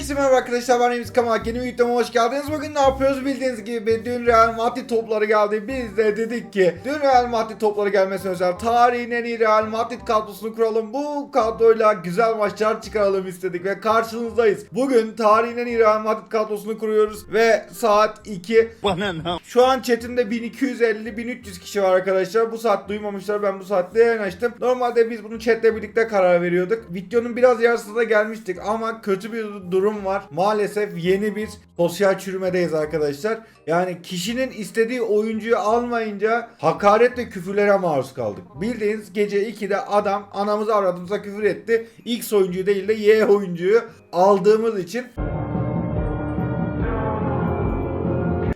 Herkese merhaba arkadaşlar ben Emis Kamal yeni videoma hoş geldiniz. Bugün ne yapıyoruz bildiğiniz gibi dün Real Madrid topları geldi. Biz de dedik ki dün Real Madrid topları gelmesine özel tarihin en iyi Real Madrid kadrosunu kuralım. Bu kadroyla güzel maçlar çıkaralım istedik ve karşınızdayız. Bugün tarihin en iyi Real Madrid kadrosunu kuruyoruz ve saat 2. Bana ne? Şu an chatimde 1250-1300 kişi var arkadaşlar. Bu saat duymamışlar ben bu saatte yayın açtım. Normalde biz bunu chatle birlikte karar veriyorduk. Videonun biraz yarısına da gelmiştik ama kötü bir durum var. Maalesef yeni bir sosyal çürümedeyiz arkadaşlar. Yani kişinin istediği oyuncuyu almayınca hakaret ve küfürlere maruz kaldık. Bildiğiniz gece 2'de adam anamıza aradığımıza küfür etti. X oyuncuyu değil de Y oyuncuyu aldığımız için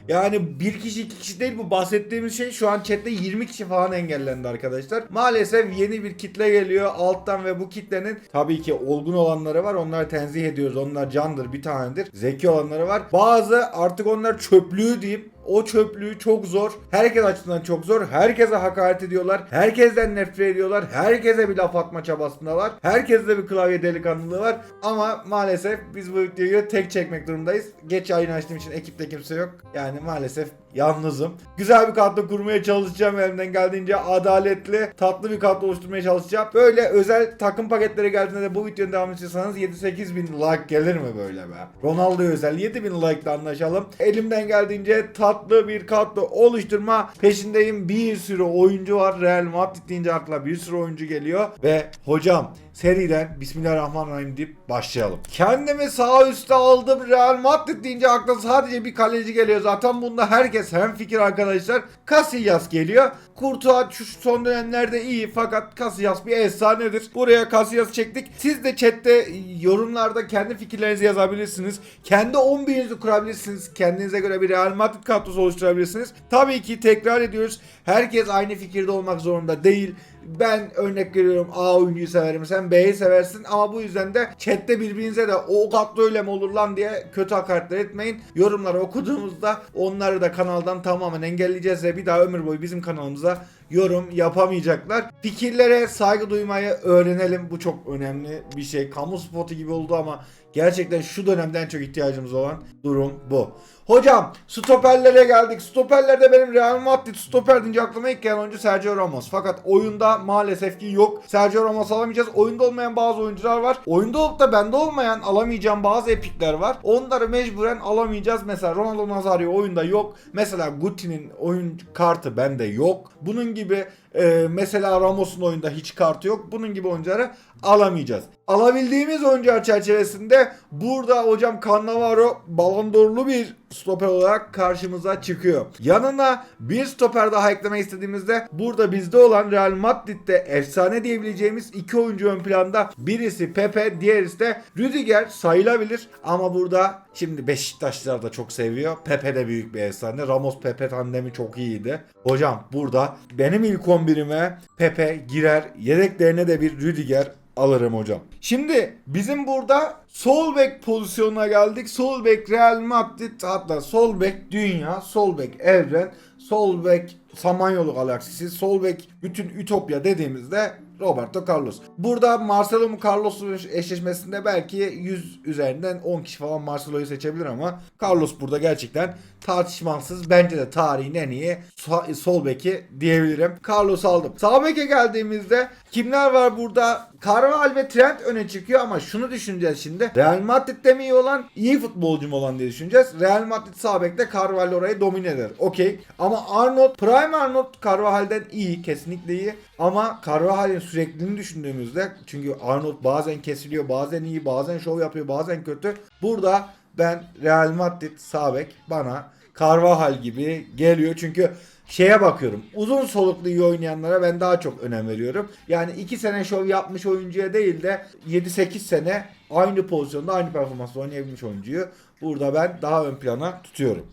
Yani bir kişi iki kişi değil bu bahsettiğimiz şey şu an chatte 20 kişi falan engellendi arkadaşlar. Maalesef yeni bir kitle geliyor alttan ve bu kitlenin tabii ki olgun olanları var. Onları tenzih ediyoruz. Onlar candır bir tanedir. Zeki olanları var. Bazı artık onlar çöplüğü deyip o çöplüğü çok zor. Herkes açısından çok zor. Herkese hakaret ediyorlar. Herkesten nefret ediyorlar. Herkese bir laf atma çabasındalar. Herkeste bir klavye delikanlılığı var. Ama maalesef biz bu videoyu tek çekmek durumundayız. Geç yayın açtığım için ekipte kimse yok. Yani maalesef yalnızım. Güzel bir kadro kurmaya çalışacağım elimden geldiğince adaletli, tatlı bir kadro oluşturmaya çalışacağım. Böyle özel takım paketleri geldiğinde de bu videonun devamını istiyorsanız 7-8 bin like gelir mi böyle be? Ronaldo özel 7 bin like ile anlaşalım. Elimden geldiğince tatlı bir kadro oluşturma peşindeyim. Bir sürü oyuncu var. Real Madrid deyince akla bir sürü oyuncu geliyor. Ve hocam seriden Bismillahirrahmanirrahim deyip başlayalım. Kendimi sağ üstte aldım. Real Madrid deyince akla sadece bir kaleci geliyor. Zaten bunda herkes hem fikir arkadaşlar. Casillas geliyor. Courtois şu son dönemlerde iyi fakat Casillas bir efsanedir. Buraya Casillas çektik. Siz de chatte yorumlarda kendi fikirlerinizi yazabilirsiniz. Kendi 11'inizi kurabilirsiniz. Kendinize göre bir Real Madrid kadrosu oluşturabilirsiniz. Tabii ki tekrar ediyoruz. Herkes aynı fikirde olmak zorunda değil. Ben örnek veriyorum A oyuncuyu severim sen B'yi seversin ama bu yüzden de chatte birbirinize de o kadroyla mı olur lan diye kötü hakaretler etmeyin. Yorumları okuduğumuzda onları da kanaldan tamamen engelleyeceğiz ve bir daha ömür boyu bizim kanalımıza yorum yapamayacaklar. Fikirlere saygı duymayı öğrenelim. Bu çok önemli bir şey. Kamu spotu gibi oldu ama gerçekten şu dönemden çok ihtiyacımız olan durum bu. Hocam stoperlere geldik. Stoperlerde benim Real Madrid stoper deyince aklıma ilk gelen oyuncu Sergio Ramos. Fakat oyunda maalesef ki yok. Sergio Ramos alamayacağız. Oyunda olmayan bazı oyuncular var. Oyunda olup da bende olmayan alamayacağım bazı epikler var. Onları mecburen alamayacağız. Mesela Ronaldo Nazario oyunda yok. Mesela Guti'nin oyun kartı bende yok. Bunun gibi e, mesela Ramos'un oyunda hiç kartı yok. Bunun gibi oyuncuları alamayacağız. Alabildiğimiz oyuncular çerçevesinde burada hocam Cannavaro Ballon d'Or'lu bir stoper olarak karşımıza çıkıyor. Yanına bir stoper daha eklemek istediğimizde burada bizde olan Real Madrid'de efsane diyebileceğimiz iki oyuncu ön planda. Birisi Pepe, diğerisi de Rüdiger sayılabilir ama burada şimdi Beşiktaşlılar da çok seviyor. Pepe de büyük bir efsane. Ramos Pepe tandemi çok iyiydi. Hocam burada benim ilk 11'ime Pepe girer. Yedeklerine de bir Rüdiger alırım hocam. Şimdi bizim burada sol bek pozisyonuna geldik. Sol bek Real Madrid hatta sol bek dünya, sol bek evren, sol bek Samanyolu galaksisi, sol bek bütün ütopya dediğimizde Roberto Carlos. Burada Marcelo mu Carlos'un eşleşmesinde belki 100 üzerinden 10 kişi falan Marcelo'yu seçebilir ama Carlos burada gerçekten tartışmasız bence de tarihin en iyi so- sol beki diyebilirim. Carlos aldım. Sağ beke geldiğimizde kimler var burada? Carvalho ve Trent öne çıkıyor ama şunu düşüneceğiz şimdi. Real Madrid'de mi iyi olan, iyi futbolcu mu olan diye düşüneceğiz. Real Madrid sağ bekte Carvalho orayı domine eder. Okey. Ama Arnold, Prime Arnold Carvalho'den iyi. Kesinlikle iyi. Ama Carvalho'nun sürekliliğini düşündüğümüzde çünkü Arnold bazen kesiliyor, bazen iyi, bazen şov yapıyor, bazen kötü. Burada ben Real Madrid sağ bek bana Carvajal gibi geliyor. Çünkü şeye bakıyorum. Uzun soluklu iyi oynayanlara ben daha çok önem veriyorum. Yani 2 sene şov yapmış oyuncuya değil de 7-8 sene aynı pozisyonda aynı performansla oynayabilmiş oyuncuyu burada ben daha ön plana tutuyorum.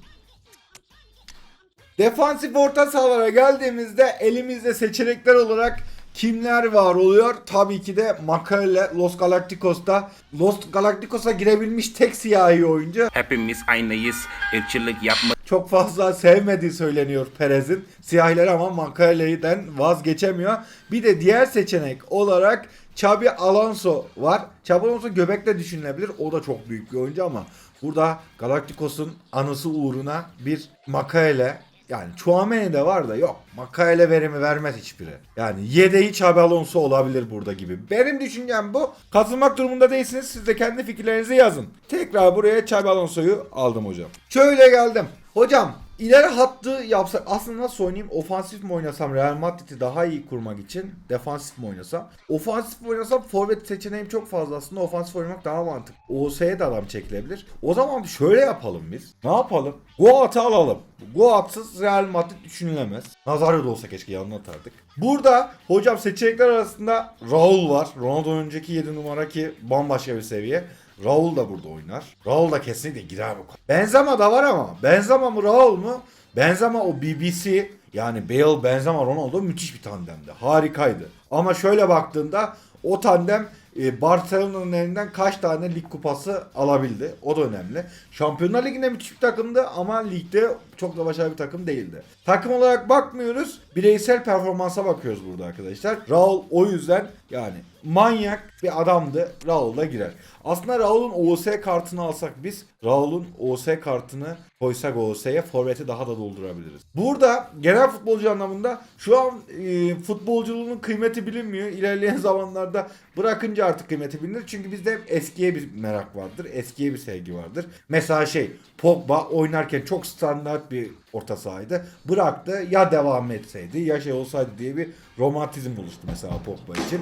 Defansif orta sahalara geldiğimizde elimizde seçenekler olarak kimler var oluyor? Tabii ki de Makale Los Galacticos'ta. Los Galacticos'a girebilmiş tek siyahi oyuncu. Hepimiz aynıyız. Irkçılık yapma. Çok fazla sevmediği söyleniyor Perez'in. Siyahiler ama Makale'den vazgeçemiyor. Bir de diğer seçenek olarak Xabi Alonso var. Xabi Alonso göbekle düşünülebilir. O da çok büyük bir oyuncu ama burada Galacticos'un anısı uğruna bir Makaele yani Chouameni de var da yok. Makaele verimi vermez hiçbiri. Yani yedeği Xabi Alonso olabilir burada gibi. Benim düşüncem bu. Katılmak durumunda değilsiniz. Siz de kendi fikirlerinizi yazın. Tekrar buraya Xabi Alonso'yu aldım hocam. Şöyle geldim. Hocam ileri hattı yapsak aslında nasıl oynayayım? Ofansif mi oynasam Real Madrid'i daha iyi kurmak için defansif mi oynasam? Ofansif mi oynasam forvet seçeneğim çok fazla aslında ofansif oynamak daha mantıklı. OS'ye de adam çekilebilir. O zaman şöyle yapalım biz. Ne yapalım? Goat'ı alalım. Goat'sız Real Madrid düşünülemez. Nazario da olsa keşke yanına atardık. Burada hocam seçenekler arasında Raul var. Ronaldo'nun önceki 7 numara ki bambaşka bir seviye. Raul da burada oynar. Raul da kesinlikle girer bu. Benzema da var ama Benzema mı Raul mu? Benzema o BBC yani Bale, Benzema, Ronaldo müthiş bir tandemdi. Harikaydı. Ama şöyle baktığında o tandem e, Barcelona'nın elinden kaç tane lig kupası alabildi. O da önemli. Şampiyonlar Ligi'nde müthiş bir takımdı ama ligde çok da başarılı bir takım değildi. Takım olarak bakmıyoruz. Bireysel performansa bakıyoruz burada arkadaşlar. Raul o yüzden yani manyak bir adamdı. Raul da girer. Aslında Raul'un OS kartını alsak biz Raul'un OS kartını koysak OS'ye forveti daha da doldurabiliriz. Burada genel futbolcu anlamında şu an e, futbolculuğunun kıymeti bilinmiyor. İlerleyen zamanlarda bırakınca artık kıymeti bilinir. Çünkü bizde hep eskiye bir merak vardır. Eskiye bir sevgi vardır. Mesela şey Pogba oynarken çok standart bir orta sahaydı. Bıraktı ya devam etseydi ya şey olsaydı diye bir romantizm oluştu mesela Pogba için.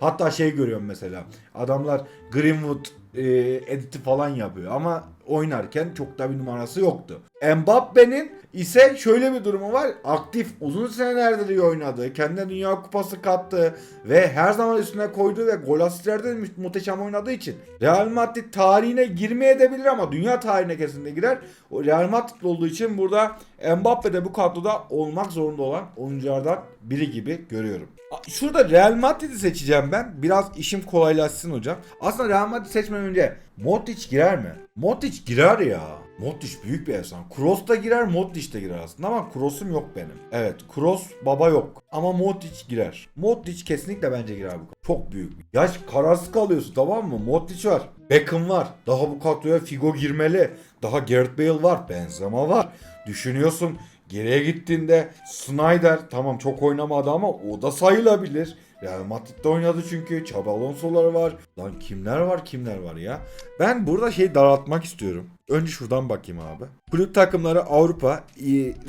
Hatta şey görüyorum mesela. Adamlar Greenwood e, editi falan yapıyor ama oynarken çok da bir numarası yoktu. Mbappe'nin ise şöyle bir durumu var. Aktif uzun senelerdir oynadı. Kendine Dünya Kupası kattı ve her zaman üstüne koyduğu ve gol asistlerde de muhteşem oynadığı için Real Madrid tarihine girmeye edebilir ama dünya tarihine kesinlikle girer. O Real Madrid olduğu için burada Mbappe de bu kadroda olmak zorunda olan oyunculardan biri gibi görüyorum. Şurada Real Madrid'i seçeceğim ben. Biraz işim kolaylaşsın hocam. Aslında Real Madrid seçmeden önce Modric girer mi? Modric girer ya. Modric büyük bir efsane. Kroos da girer, Modric de girer aslında ama Kroos'um yok benim. Evet, Kroos baba yok. Ama Modric girer. Modric kesinlikle bence girer bu. Çok büyük. Yaş kararsız kalıyorsun tamam mı? Modric var. Beckham var. Daha bu kadroya Figo girmeli. Daha Gareth Bale var. Benzema var. Düşünüyorsun Geriye gittiğinde Snyder tamam çok oynamadı ama o da sayılabilir. Real Madrid'de oynadı çünkü. Xabi Alonso'lar var. Lan kimler var kimler var ya. Ben burada şey daraltmak istiyorum. Önce şuradan bakayım abi. Kulüp takımları Avrupa.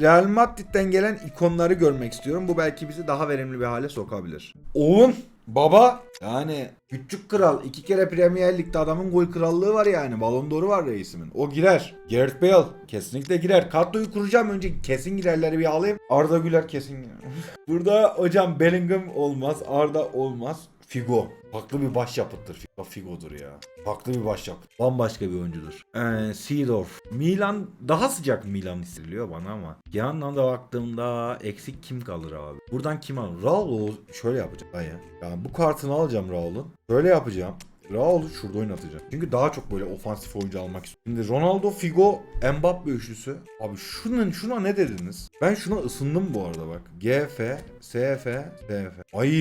Real Madrid'den gelen ikonları görmek istiyorum. Bu belki bizi daha verimli bir hale sokabilir. Oğlum Baba yani küçük kral iki kere Premier Lig'de adamın gol krallığı var yani. Balon d'Or'u var reisimin. O girer. Gareth Bale kesinlikle girer. Kadroyu kuracağım önce kesin girerleri bir alayım. Arda Güler kesin girer. Burada hocam Bellingham olmaz. Arda olmaz. Figo. Farklı bir başyapıttır. Figo Figo'dur ya. Farklı bir başyapıt. Bambaşka bir oyuncudur. Ee, Seedorf. Milan daha sıcak Milan hissediliyor bana ama. Yandan da baktığımda eksik kim kalır abi? Buradan kim alır? Raul şöyle yapacağım. Hayır. Yani bu kartını alacağım Raul'un. Şöyle yapacağım. Raul'u şurada oynatacağım. Çünkü daha çok böyle ofansif oyuncu almak istiyorum. Şimdi Ronaldo, Figo, Mbappe üçlüsü. Abi şunun şuna ne dediniz? Ben şuna ısındım bu arada bak. GF, SF, SF. Ay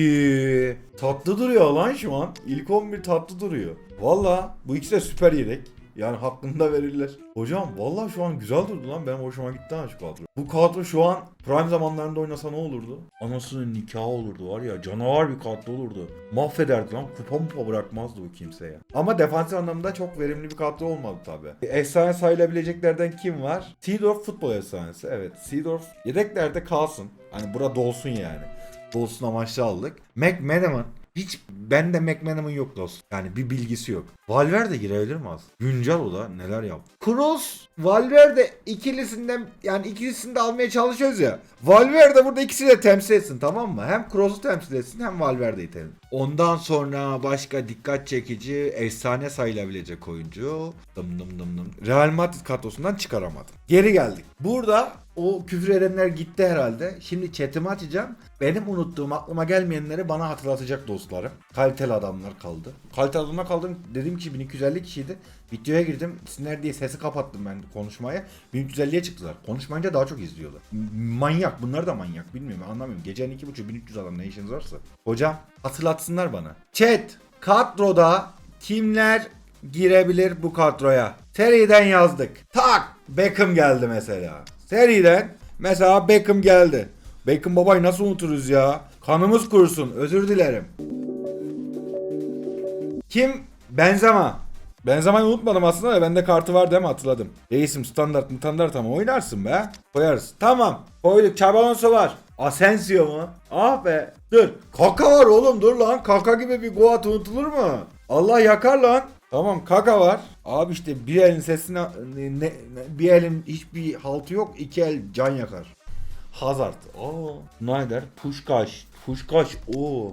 tatlı duruyor lan şu an. İlk 11 tatlı duruyor. Valla bu ikisi de süper yedek. Yani hakkında verirler. Hocam valla şu an güzel durdu lan. Benim hoşuma gitti ha şu kadro. Bu kadro şu an prime zamanlarında oynasa ne olurdu? Anasının nikahı olurdu var ya. Canavar bir kadro olurdu. Mahvederdi lan. Kupa mupa bırakmazdı bu kimseye. Ama defansif anlamda çok verimli bir kadro olmadı tabi. Efsane sayılabileceklerden kim var? Seedorf futbol efsanesi. Evet. Seedorf yedeklerde kalsın. Hani burada dolsun yani. Dolsun amaçlı aldık. McManaman hiç bende McManaman yok dostum. Yani bir bilgisi yok. Valverde girebilir mi az? Güncel o da neler yaptı. Kroos, Valverde ikilisinden yani ikilisini de almaya çalışıyoruz ya. Valverde burada ikisini de temsil etsin tamam mı? Hem Kroos'u temsil etsin hem Valverde'yi temsil Ondan sonra başka dikkat çekici efsane sayılabilecek oyuncu. Dım dım dım dım. Real Madrid kadrosundan çıkaramadım. Geri geldik. Burada O küfür edenler gitti herhalde. Şimdi chatimi açacağım. Benim unuttuğum aklıma gelmeyenleri bana hatırlatacak dostlarım. Kaliteli adamlar kaldı. Kaliteli adamlar kaldım. Dediğim ki 1250 kişiydi. Videoya girdim. Sinir diye sesi kapattım ben konuşmaya. 1350'ye çıktılar. Konuşmayınca daha çok izliyorlar. Manyak. Bunlar da manyak. Bilmiyorum anlamıyorum. Gecenin 2.30 1300 adam ne işiniz varsa. Hocam hatırlatsınlar bana. Chat. Kadroda kimler girebilir bu kadroya? Seriden yazdık. Tak. Beckham geldi mesela. Seriden mesela Beckham geldi. Beckham babayı nasıl unuturuz ya? Kanımız kurusun. Özür dilerim. Kim? Benzema. Benzema'yı unutmadım aslında da bende kartı var değil mi hatırladım. Reisim standart mı standart ama oynarsın be. Koyarız. Tamam. Koyduk. Çabalonso var. Asensio mu? Ah be. Dur. Kaka var oğlum dur lan. Kaka gibi bir Goat unutulur mu? Allah yakar lan. Tamam Kaka var. Abi işte bir elin sesine ne, ne- bir elin hiçbir haltı yok. iki el can yakar. Hazard. Oo. Snyder. Puşkaş. Puşkaş. Oo.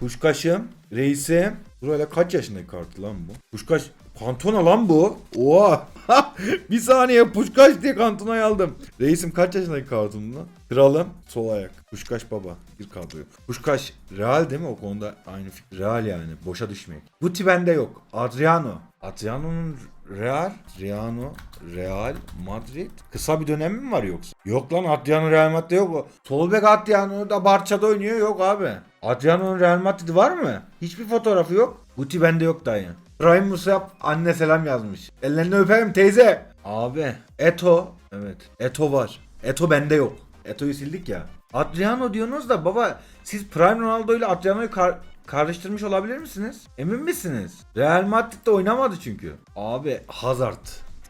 Puşkaş'ım, reisim. Buraya kaç yaşındaki kartı lan bu? Puşkaş, kantona lan bu. Oha. bir saniye Puşkaş diye kantonayı aldım. Reisim kaç yaşındaki kartım lan? Kralım, sol ayak. Puşkaş baba, bir kadroyu. Puşkaş, real değil mi o konuda? Aynı fikir. Real yani, boşa düşmek. Guti bende yok. Adriano. Adriano'nun Real, Adriano, Real, Madrid. Kısa bir dönemi mi var yoksa? Yok lan Adriano Real Madrid yok. Sol bek Adriano da Barça'da oynuyor yok abi. Adriano'nun Real Madrid var mı? Hiçbir fotoğrafı yok. Guti bende yok dayı. Prime Musab anne selam yazmış. Ellerini öperim teyze. Abi Eto. Evet. Eto var. Eto bende yok. Eto'yu sildik ya. Adriano diyorsunuz da baba siz Prime Ronaldo ile Adriano'yu kar- karıştırmış olabilir misiniz? Emin misiniz? Real Madrid'de oynamadı çünkü. Abi Hazard.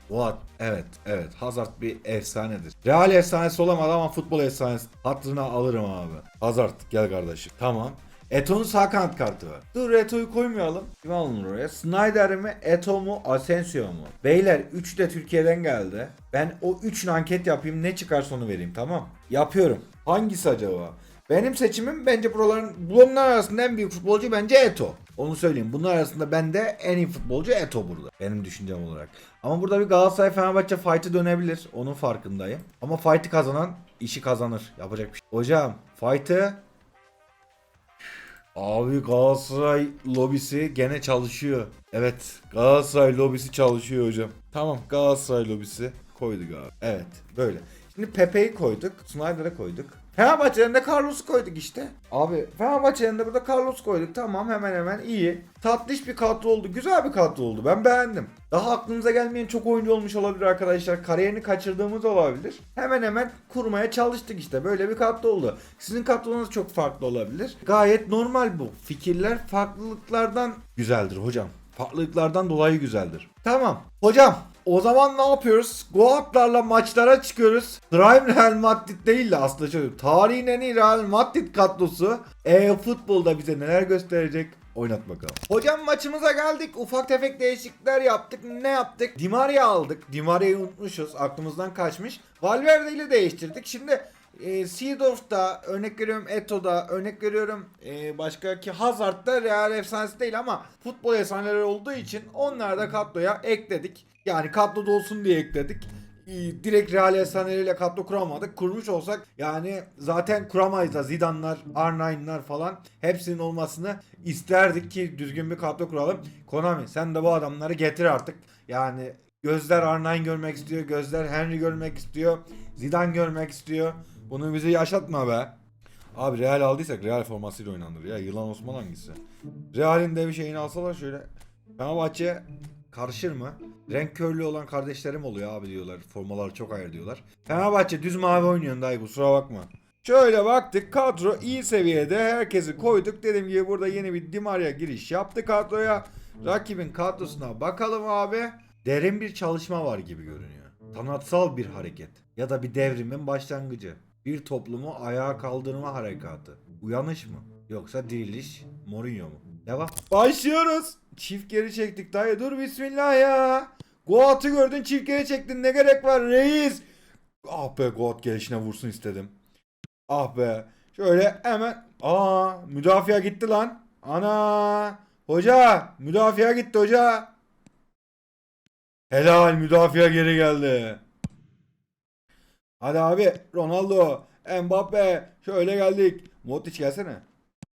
What? Evet, evet. Hazard bir efsanedir. Real efsanesi olamadı ama futbol efsanesi. Hatırına alırım abi. Hazard gel kardeşim. Tamam. Eto'nun sağ kanat kartı var. Dur Eto'yu koymayalım. Kim alınır oraya? Snyder mi? Eto mu? Asensio mu? Beyler 3 de Türkiye'den geldi. Ben o 3'ün anket yapayım. Ne çıkarsa onu vereyim tamam. Yapıyorum. Hangisi acaba? Benim seçimim bence buraların bunlar arasında en büyük futbolcu bence Eto. Onu söyleyeyim. Bunlar arasında bende en iyi futbolcu Eto burada. Benim düşüncem olarak. Ama burada bir Galatasaray Fenerbahçe fight'ı dönebilir. Onun farkındayım. Ama fight'ı kazanan işi kazanır. Yapacak bir şey. Hocam fight'ı Abi Galatasaray lobisi gene çalışıyor. Evet Galatasaray lobisi çalışıyor hocam. Tamam Galatasaray lobisi koyduk abi. Evet böyle. Şimdi Pepe'yi koyduk. Snyder'ı koyduk. Fenerbahçe'nin de Carlos'u koyduk işte. Abi Fenerbahçe'nin de burada Carlos koyduk. Tamam hemen hemen iyi. Tatlış bir kadro oldu. Güzel bir kadro oldu. Ben beğendim. Daha aklınıza gelmeyen çok oyuncu olmuş olabilir arkadaşlar. Kariyerini kaçırdığımız olabilir. Hemen hemen kurmaya çalıştık işte. Böyle bir kadro oldu. Sizin kadronuz çok farklı olabilir. Gayet normal bu. Fikirler farklılıklardan güzeldir hocam. Farklılıklardan dolayı güzeldir. Tamam. Hocam o zaman ne yapıyoruz? Goatlarla maçlara çıkıyoruz. Prime Real Madrid değil de aslında şöyle. Tarihin en iyi Real Madrid kadrosu. E futbolda bize neler gösterecek? Oynat bakalım. Hocam maçımıza geldik. Ufak tefek değişiklikler yaptık. Ne yaptık? Di Maria aldık. Di Maria'yı unutmuşuz. Aklımızdan kaçmış. Valverde ile değiştirdik. Şimdi e, Seedorf'da örnek veriyorum Eto'da örnek veriyorum e, başka ki Hazard'da Real efsanesi değil ama futbol efsaneleri olduğu için onları da kadroya ekledik. Yani kadroda olsun diye ekledik. E, direkt Real efsaneleriyle kadro kuramadık. Kurmuş olsak yani zaten kuramayız da Zidane'lar, R9'lar falan hepsinin olmasını isterdik ki düzgün bir kadro kuralım. Konami sen de bu adamları getir artık. Yani gözler R9 görmek istiyor, gözler Henry görmek istiyor, Zidane görmek istiyor. Bunu bize yaşatma be. Abi Real aldıysak Real formasıyla oynanır ya. Yılan Osman hangisi? Real'in de bir şeyini alsalar şöyle. Fenerbahçe karışır mı? Renk körlüğü olan kardeşlerim oluyor abi diyorlar. Formalar çok ayrı diyorlar. Fenerbahçe düz mavi oynuyor dayı kusura bakma. Şöyle baktık kadro iyi seviyede herkesi koyduk. Dediğim gibi burada yeni bir Di Maria giriş yaptı kadroya. Rakibin kadrosuna bakalım abi. Derin bir çalışma var gibi görünüyor. Sanatsal bir hareket ya da bir devrimin başlangıcı. Bir toplumu ayağa kaldırma harekatı. Uyanış mı? Yoksa diriliş? Mourinho mu? Devam. Başlıyoruz. Çift geri çektik dayı. Dur bismillah ya. Goat'ı gördün çift geri çektin. Ne gerek var reis? Ah be Goat gelişine vursun istedim. Ah be. Şöyle hemen. Aa müdafaa gitti lan. Ana. Hoca. Müdafaa gitti hoca. Helal müdafaa geri geldi. Hadi abi Ronaldo, Mbappe şöyle geldik. Modric gelsene.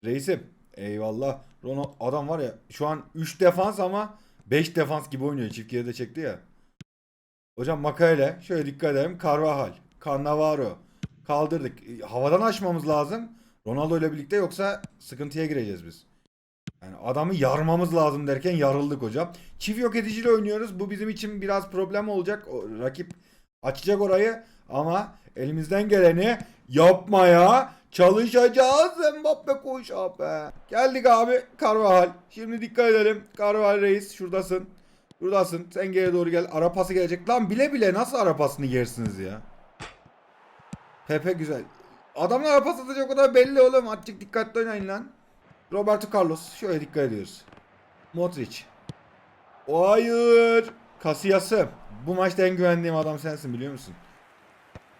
Reisim. Eyvallah. Ronaldo adam var ya şu an 3 defans ama 5 defans gibi oynuyor. Çift geride çekti ya. Hocam Makayele şöyle dikkat edelim. Carvajal, Cannavaro kaldırdık. E, Havadan açmamız lazım. Ronaldo ile birlikte yoksa sıkıntıya gireceğiz biz. Yani adamı yarmamız lazım derken yarıldık hocam. Çift yok ediciyle oynuyoruz. Bu bizim için biraz problem olacak. O, rakip açacak orayı ama elimizden geleni yapmaya çalışacağız. Mbappe koş abi. Geldik abi Carvajal. Şimdi dikkat edelim. Carvajal reis şuradasın. Buradasın. Sen geri doğru gel. Ara pası gelecek. Lan bile bile nasıl ara pasını yersiniz ya? Pepe güzel. Adamlar ara pas atacak o kadar belli oğlum. Azıcık dikkatli oynayın lan. Roberto Carlos. Şöyle dikkat ediyoruz. Modric. Hayır. Casillas'ı. Bu maçta en güvendiğim adam sensin biliyor musun?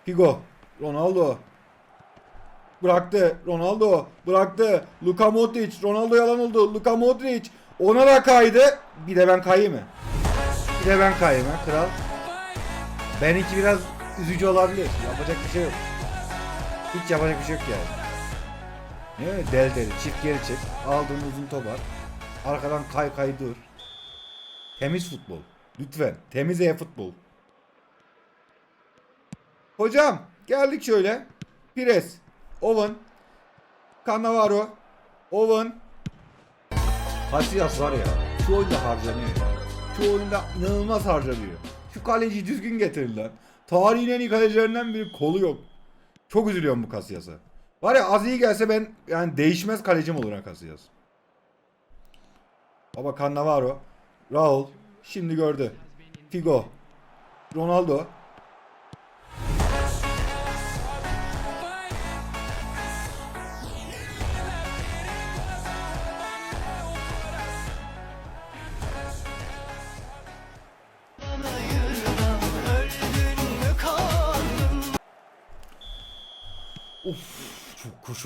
Figo. Ronaldo. Bıraktı. Ronaldo. Bıraktı. Luka Modric. Ronaldo yalan oldu. Luka Modric. Ona da kaydı. Bir de ben kayayım mı? Bir de ben kayayım ha kral. Benimki biraz üzücü olabilir. Yapacak bir şey yok. Hiç yapacak bir şey yok yani. Ne del deli çift geri çek. Aldığın uzun top at. Arkadan kay kay dur. Temiz futbol. Lütfen. Temiz e-futbol. Hocam geldik şöyle. Pires. Owen. Cannavaro. Owen. Casillas var ya. Şu oyunda harcanıyor ya. Şu oyunda inanılmaz harcanıyor. Şu kaleci düzgün getirin. Tarihin en iyi kalecilerinden biri kolu yok. Çok üzülüyorum bu Casillas'a. Var ya az iyi gelse ben yani değişmez kalecim olur Casillas. Baba Cannavaro. Raul. Şimdi gördü. Figo. Ronaldo.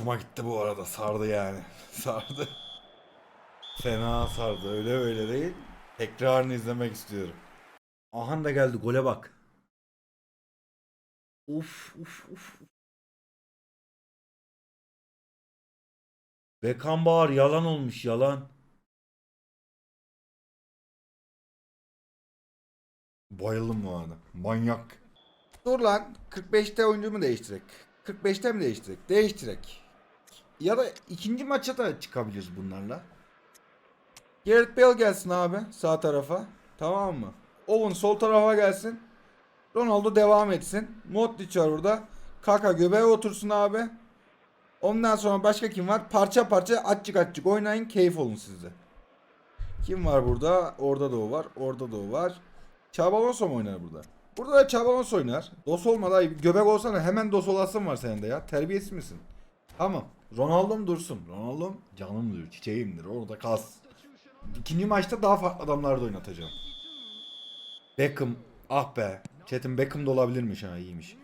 Hoşuma gitti bu arada. Sardı yani. Sardı. Fena sardı. Öyle öyle değil. Tekrarını izlemek istiyorum. Ahan da geldi. Gole bak. Uf uf uf. Beckenbauer yalan olmuş yalan. Bayıldım bu arada. Manyak. Dur lan. 45'te oyuncu mu değiştirek? 45'te mi değiştirek? Değiştirek. Ya da ikinci maça da çıkabiliriz bunlarla. Gareth Bale gelsin abi sağ tarafa. Tamam mı? Owen sol tarafa gelsin. Ronaldo devam etsin. Modric var burada. Kaka göbeğe otursun abi. Ondan sonra başka kim var? Parça parça açık açık oynayın. Keyif olun sizde. Kim var burada? Orada da o var. Orada da o var. Xabi Alonso mu oynar burada? Burada da Xabi Alonso oynar. Dos olmadan göbek olsana hemen dos olasın var senin de ya. Terbiyesiz misin? Tamam. Ronaldo'm dursun. Ronaldo'm canımdır, çiçeğimdir. Orada kas. İkinci maçta daha farklı adamları da oynatacağım. Beckham. Ah be. Çetin Beckham da olabilirmiş ha iyiymiş.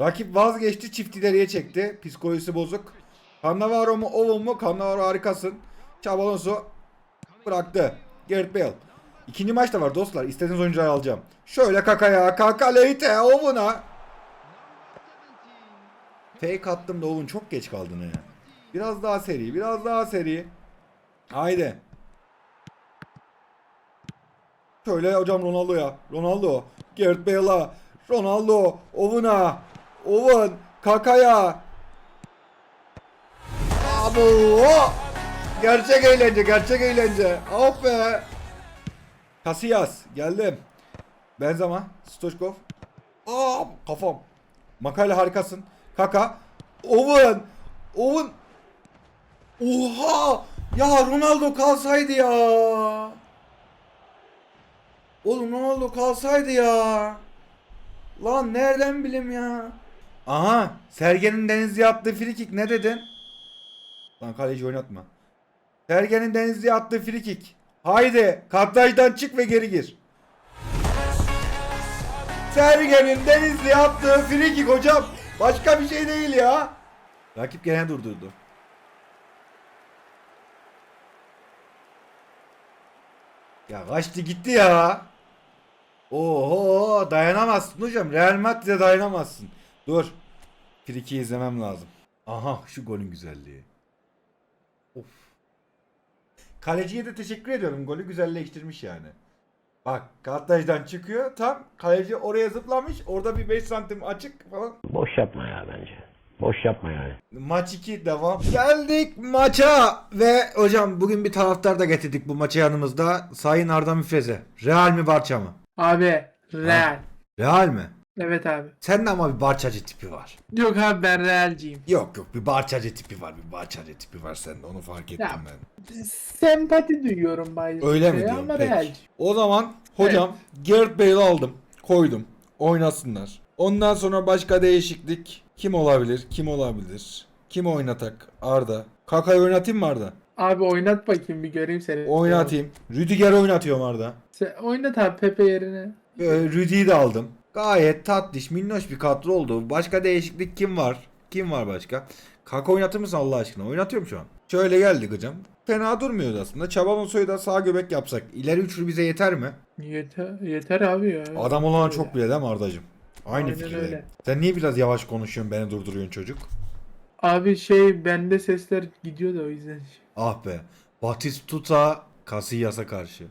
Rakip vazgeçti çift ileriye çekti. Psikolojisi bozuk. Cannavaro mu Owen mu? Cannavaro harikasın. Xabi bıraktı. Gareth Bale. İkinci maç da var dostlar. İstediğiniz oyuncuyu alacağım. Şöyle Kaka'ya. Kaka Leite. Owen'a. Fake attım da Owen çok geç kaldın ya. Biraz daha seri. Biraz daha seri. Haydi. Şöyle hocam Ronaldo'ya. Ronaldo. Gareth Bale'a. Ronaldo. Owen'a. Owen. Kaka'ya. Abo. Gerçek eğlence. Gerçek eğlence. Ah be. Casillas. Geldim. Benzema. Stoşkov. Aa kafam. Makale harikasın. Kaka. Owen. Owen. Oha. Ya Ronaldo kalsaydı ya. Oğlum Ronaldo kalsaydı ya. Lan nereden bileyim ya. Aha. Sergen'in Denizli'ye attığı frikik ne dedin? Lan kaleci oynatma. Sergen'in Denizli'ye attığı frikik. Haydi kadrajdan çık ve geri gir. Sergen'in Denizli'ye attığı frikik hocam. Başka bir şey değil ya. Rakip gene durdurdu. Ya kaçtı gitti ya. Oho dayanamazsın hocam. Real Madrid'e dayanamazsın. Dur. Friki izlemem lazım. Aha şu golün güzelliği. Of. Kaleciye de teşekkür ediyorum. Golü güzelleştirmiş yani. Bak kadrajdan çıkıyor tam kaleci oraya zıplamış orada bir 5 santim açık falan Boş yapma ya bence. Boş yapma yani. Maç 2 devam. Geldik maça ve hocam bugün bir taraftar da getirdik bu maça yanımızda. Sayın Arda Müfreze. Real mi Barça mı? Abi Real. Real mi? Evet abi. Sende ama bir Barçacı tipi var. Yok abi ben Realciyim. Yok yok bir Barçacı tipi var bir Barçacı tipi var sende onu fark ettim Ya, ben. Sempati duyuyorum bazı Öyle mi diyorsun Ama peki? Realciyim. O zaman hocam Gareth Bale'i aldım koydum oynasınlar. Ondan sonra başka değişiklik kim olabilir kim olabilir? Kim oynatak? Arda. Kaka'yı oynatayım mı Arda? Abi oynat bakayım bir göreyim seni. Oynatayım. Rüdiger oynatıyorum Arda. Sen oynat abi Pepe yerine. Ee, Rüdi'yi de aldım. Gayet tatlış, minnoş bir kadro oldu. Başka değişiklik kim var? Kim var başka? Kaka oynatır mısın Allah aşkına? Oynatıyorum şu an. Şöyle geldik hocam. Fena durmuyordu aslında. Çabalonso'yu da sağ göbek yapsak. İleri üçlü bize yeter mi? Yeter, yeter abi ya. Adam olana çok bile değil mi Arda'cığım? Aynı Aynen fikirdeyim. öyle. Sen niye biraz yavaş konuşuyorsun beni durduruyorsun çocuk? Abi şey bende sesler gidiyor da o yüzden. Ah be. Batistuta Casillas'a karşı.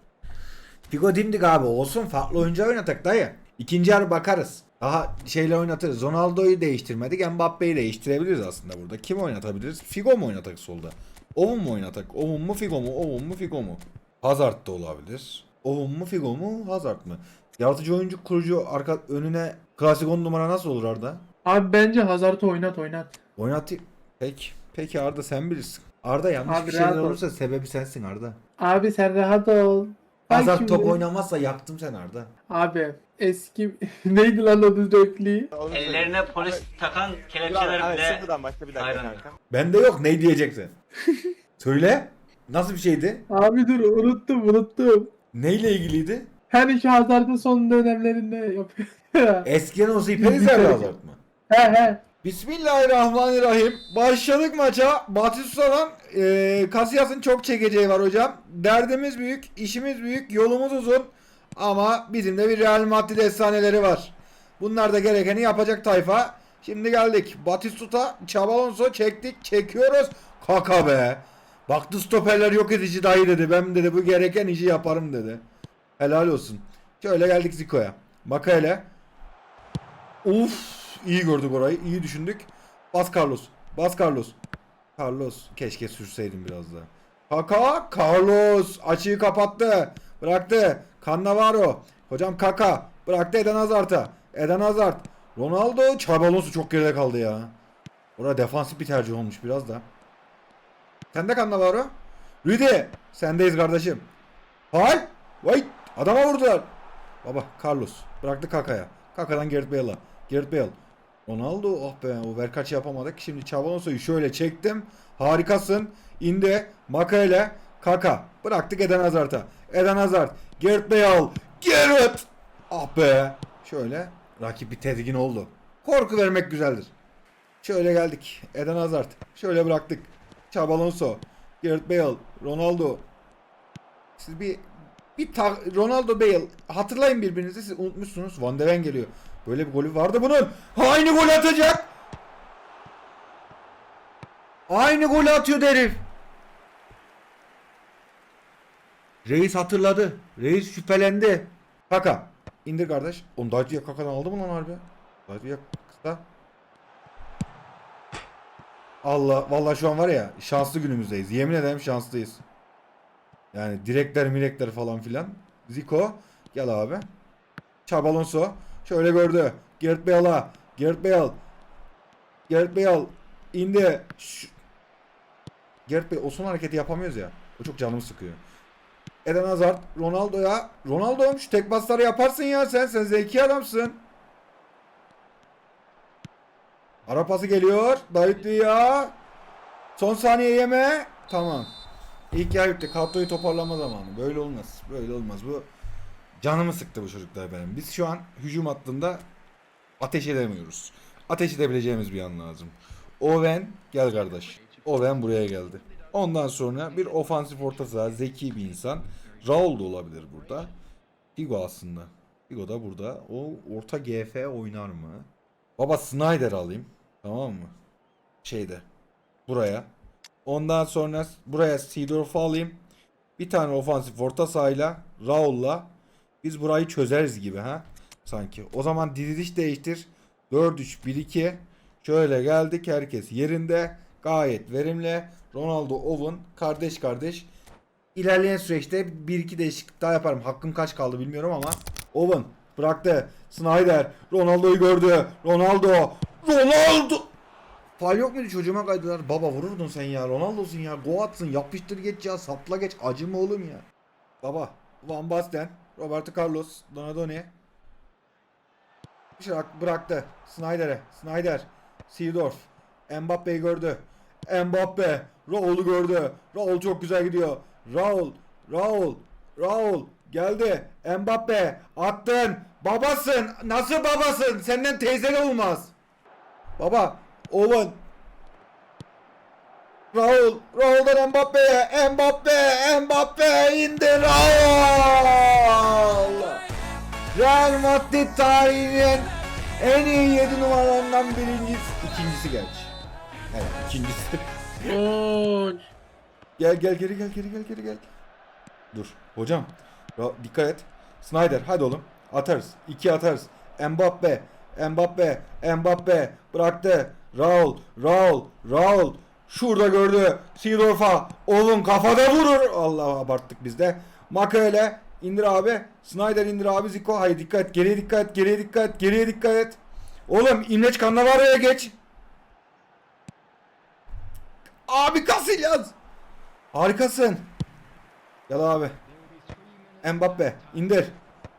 Figo dimdik abi olsun farklı oyuncu oynatak dayı. İkinci yarı bakarız. Daha şeyle oynatırız. Ronaldo'yu değiştirmedik. Mbappe'yi değiştirebiliriz aslında burada. Kim oynatabiliriz? Figo mu oynatak solda? Ovun mu oynatak? Ovun mu Figo mu? Ovun mu Figo mu? Hazard da olabilir. Ovun mu Figo mu? Hazard mı? Yaratıcı oyuncu kurucu arka önüne klasik 10 numara nasıl olur Arda? Abi bence Hazard'ı oynat oynat. Oynatayım. Peki. Peki Arda sen bilirsin. Arda yanlış Abi bir şeyler rahat ol. olursa sebebi sensin Arda. Abi sen rahat ol. Şimdi- top oynamazsa yaktım sen Arda. Abi eski neydi lan adı repliği? Ellerine polis takan kelepçeler bile sıfırdan başla bir dakika kanka. Bende yok ne diyeceksin? Söyle. Nasıl bir şeydi? Abi dur unuttum unuttum. Neyle ilgiliydi? Her iki Hazard'ın son dönemlerinde yapıyor. Eskiden o Ziperizer Bir- Hazard mı? he he. Bismillahirrahmanirrahim. Başladık maça. Batista'dan e, Casillas'ın çok çekeceği var hocam. Derdimiz büyük, işimiz büyük, yolumuz uzun. Ama bizim de bir Real Madrid efsaneleri var. Bunlar da gerekeni yapacak tayfa. Şimdi geldik. Batistuta, Chabalonso çektik, çekiyoruz. Kaka be. Baktı stoperler yok edici dayı dedi. Ben dedi bu gereken işi yaparım dedi. Helal olsun. Şöyle geldik Zico'ya. Makayla. Uf, iyi gördük orayı. iyi düşündük. Bas Carlos. Bas Carlos. Carlos keşke sürseydim biraz daha. Kaka, Carlos açığı kapattı. Bıraktı. Cannavaro. Hocam Kaka. Bıraktı Eden Hazard'a. Eden Hazard. Ronaldo. Xabi Alonso çok geride kaldı ya. Orada defansif bir tercih olmuş biraz da. Sen de Cannavaro. Rüdi. Sendeyiz kardeşim. Hay. Vay. Adama vurdular. Baba Carlos. Bıraktı Kaka'ya. Kaka'dan Gareth Bale'a. Gareth Bale. Ronaldo oh be o verkaç yapamadık. Şimdi Chavalonso'yu şöyle çektim. Harikasın. İndi. Makayla. Kaka. Bıraktık Eden Hazard'a. Eden Hazard. Gareth Bale. Gareth. Ah be. Şöyle. Rakip bir tedirgin oldu. Korku vermek güzeldir. Şöyle geldik. Eden Hazard. Şöyle bıraktık. Chabalonso. Gareth Bale. Ronaldo. Siz bir bir ta- Ronaldo Bale hatırlayın birbirinizi siz unutmuşsunuz. Van de Ven geliyor. Böyle bir golü vardı bunun. Aynı gol atacak. Aynı golü atıyor herif. Reis hatırladı. Reis şüphelendi. Kaka. İndir kardeş. Onu Dacı'ya Kaka'dan aldı mı lan harbi? Dacı'ya kısa. Allah vallahi şu an var ya şanslı günümüzdeyiz. Yemin ederim şanslıyız. Yani direkler mirekler falan filan. Zico gel abi. Chabalonso şöyle gördü. Gareth Bale'a. Gareth Bale. Gareth Bale indi. Ş- Gareth o son hareketi yapamıyoruz ya. O çok canımı sıkıyor. Eden Hazard Ronaldo'ya. Ronaldo şu tek pasları yaparsın ya sen. Sen zeki adamsın. Ara pası geliyor. David Villa. Son saniye yeme. Tamam. İlk yarı bitti. Kadroyu toparlama zamanı. Böyle olmaz. Böyle olmaz. Bu canımı sıktı bu çocuklar benim. Biz şu an hücum hattında ateş edemiyoruz. Ateş edebileceğimiz bir an lazım. Oven gel kardeş. Oven buraya geldi. Ondan sonra bir ofansif orta saha zeki bir insan. Raul da olabilir burada. Figo aslında. Figo da burada. O orta GF oynar mı? Baba Snyder alayım. Tamam mı? Şeyde. Buraya. Ondan sonra buraya Seedorf'u alayım. Bir tane ofansif orta sahayla Raul'la biz burayı çözeriz gibi ha. Sanki. O zaman diziliş değiştir. 4-3-1-2 Şöyle geldik herkes yerinde. Gayet verimli. Ronaldo, Owen kardeş kardeş. İlerleyen süreçte bir iki değişiklik daha yaparım. Hakkım kaç kaldı bilmiyorum ama. Owen bıraktı. Snyder Ronaldo'yu gördü. Ronaldo. Ronaldo. Faal yok muydu çocuğuma kaydılar. Baba vururdun sen ya. Ronaldo'sun ya. Go atsın. Yapıştır geç ya. Sapla geç. Acıma oğlum ya. Baba. Van Basten. Roberto Carlos. Donadoni. Bırak, bıraktı. Snyder'e. Snyder. Seedorf. Mbappe'yi gördü. Mbappe. Raul'u gördü. Raul çok güzel gidiyor. Raul. Raul. Raul. Geldi. Mbappe. Attın. Babasın. Nasıl babasın? Senden teyzen olmaz. Baba. Owen. Raul. Raul'dan Mbappe'ye. Mbappe. Mbappe indi Raul. Madrid tarihinin en iyi 7 numaralarından birincisi. ikincisi geç. Evet ikincisi. Oo, Gel gel geri gel geri gel geri gel. Dur hocam. Dikkat et. Snyder hadi oğlum. Atarız. 2 atarız. Mbappe. Mbappe. Mbappe. Bıraktı. Raul. Raul. Raul. Şurada gördü. Seedorf'a. Oğlum kafada vurur. Allah abarttık biz de. Makale. İndir abi. Snyder indir abi. Zico. Hayır dikkat. Geriye dikkat. Geriye dikkat. Geriye dikkat et. Oğlum İmleç Cannavaro'ya geç. Abi Casillas. Harikasın. Gel abi. Mbappe indir.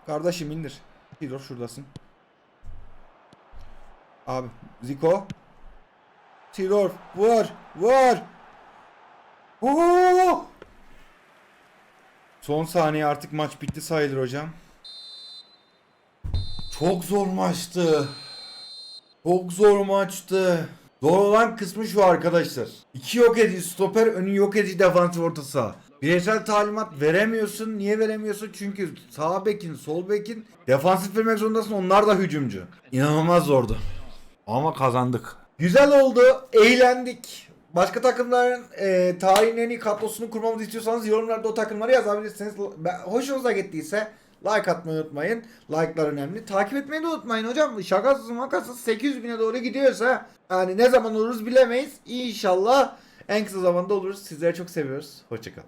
Kardeşim indir. Dur şuradasın. Abi Zico. Tidor vur vur. Oo! Son saniye artık maç bitti sayılır hocam. Çok zor maçtı. Çok zor maçtı. Zor olan kısmı şu arkadaşlar. İki yok edici stoper, önü yok edici defansif orta saha. Bireysel talimat veremiyorsun. Niye veremiyorsun? Çünkü sağ bekin, sol bekin defansif vermek zorundasın. Onlar da hücumcu. İnanılmaz zordu. Ama kazandık. Güzel oldu. Eğlendik. Başka takımların e, tarihin kadrosunu kurmamızı istiyorsanız yorumlarda o takımları yazabilirsiniz. Ben, hoşunuza gittiyse like atmayı unutmayın. Like'lar önemli. Takip etmeyi de unutmayın hocam. Şakasız makasız 800 bine doğru gidiyorsa yani ne zaman oluruz bilemeyiz. İnşallah en kısa zamanda oluruz. Sizleri çok seviyoruz. Hoşçakalın.